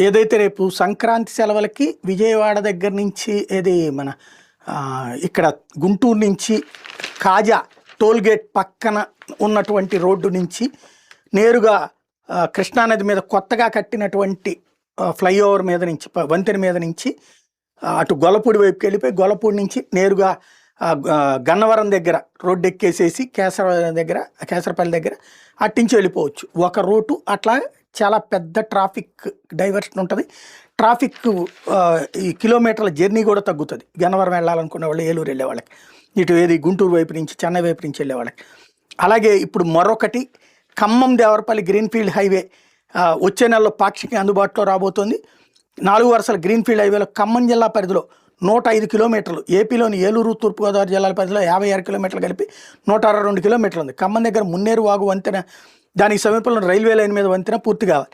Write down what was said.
ఏదైతే రేపు సంక్రాంతి సెలవులకి విజయవాడ దగ్గర నుంచి ఏది మన ఇక్కడ గుంటూరు నుంచి కాజా టోల్గేట్ పక్కన ఉన్నటువంటి రోడ్డు నుంచి నేరుగా కృష్ణానది మీద కొత్తగా కట్టినటువంటి ఫ్లైఓవర్ మీద నుంచి వంతెన మీద నుంచి అటు గొల్లపూడి వైపుకి వెళ్ళిపోయి గొల్లపూడి నుంచి నేరుగా గన్నవరం దగ్గర రోడ్డు ఎక్కేసేసి కేసర దగ్గర కేసరపల్లి దగ్గర అట్టించి వెళ్ళిపోవచ్చు. ఒక రూటు అట్లా చాలా పెద్ద ట్రాఫిక్ డైవర్షన్ ఉంటుంది. ట్రాఫిక్ ఈ కిలోమీటర్ల జర్నీ కూడా తగ్గుతుంది. గన్నవరం వెళ్ళాలనుకునే వాళ్ళు ఏలూరు వెళ్ళే వాళ్ళకి. ఇటు ఏది గుంటూరు వైపు నుంచి చెన్నై వైపు నుంచి వెళ్ళే వాళ్ళకి. అలాగే ఇప్పుడు మరొకటి ఖమ్మం దేవరపల్లి గ్రీన్ఫీల్డ్ హైవే వచ్చే నెలలో పాక్షిక అందుబాటులో రాబోతోంది. నాలుగు వరుసల గ్రీన్ఫీల్డ్ హైవేలో ఖమ్మం జిల్లా పరిధిలో నూట ఐదు కిలోమీటర్లు ఏపీలోని ఏలూరు తూర్పుగోదావరి జిల్లాల పరిధిలో యాభై ఆరు కిలోమీటర్లు కలిపి నూట అరవై రెండు కిలోమీటర్లు ఉంది. ఖమ్మం దగ్గర మున్నేరు వాగు వంతెన దానికి సమీపంలో రైల్వే లైన్ మీద వంతెన పూర్తి కావాలి.